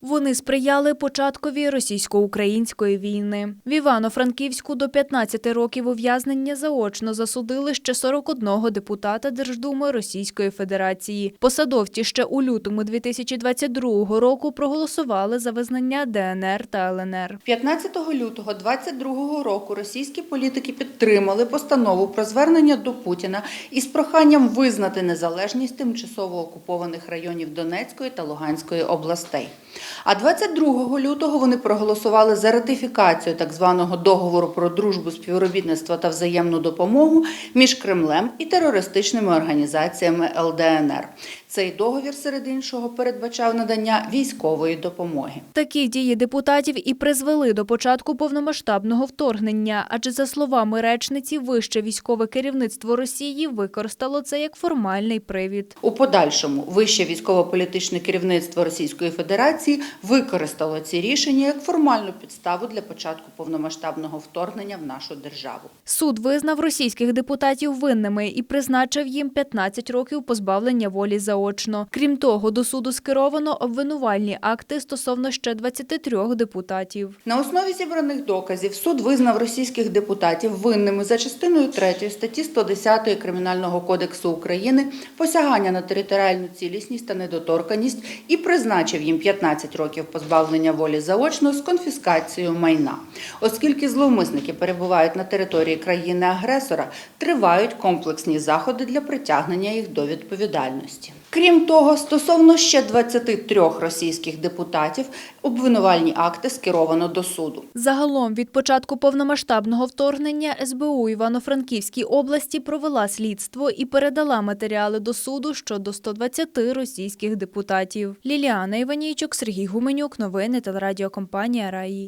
Вони сприяли початкові російсько-української війни. В Івано-Франківську до 15 років ув'язнення заочно засудили ще 41 депутата Держдуми Російської Федерації. Посадовці ще у лютому 2022 року проголосували за визнання ДНР та ЛНР. 15 лютого 2022 року російські політики підтримали постанову про звернення до Путіна із проханням визнати незалежність тимчасово окупованих районів Донецької та Луганської областей. А 22 лютого вони проголосували за ратифікацію так званого договору про дружбу, співробітництво та взаємну допомогу між Кремлем і терористичними організаціями ЛДНР. Цей договір, серед іншого, передбачав надання військової допомоги. Такі дії депутатів і призвели до початку повномасштабного вторгнення, адже за словами речниці, вище військове керівництво Росії використало це як формальний привід. У подальшому вище військово-політичне керівництво Російської Федерації використало ці рішення як формальну підставу для початку повномасштабного вторгнення в нашу державу. Суд визнав російських депутатів винними і призначив їм 15 років позбавлення волі заочно. Крім того, до суду скеровано обвинувальні акти стосовно ще 23 депутатів. На основі зібраних доказів суд визнав російських депутатів винними за частиною 3 статті 110 Кримінального кодексу України посягання на територіальну цілісність та недоторканість і призначив їм 15 років позбавлення волі заочно з конфіскацією майна. Оскільки зловмисники перебувають на території країни-агресора, тривають комплексні заходи для притягнення їх до відповідальності. Крім того, стосовно ще 23 російських депутатів обвинувальні акти скеровано до суду. Загалом від початку повномасштабного вторгнення СБУ Івано-Франківській області провела слідство і передала матеріали до суду щодо 120 російських депутатів. Ліліана Іванійчук, Сергій Гуменюк. Новини телерадіокомпанія Раї.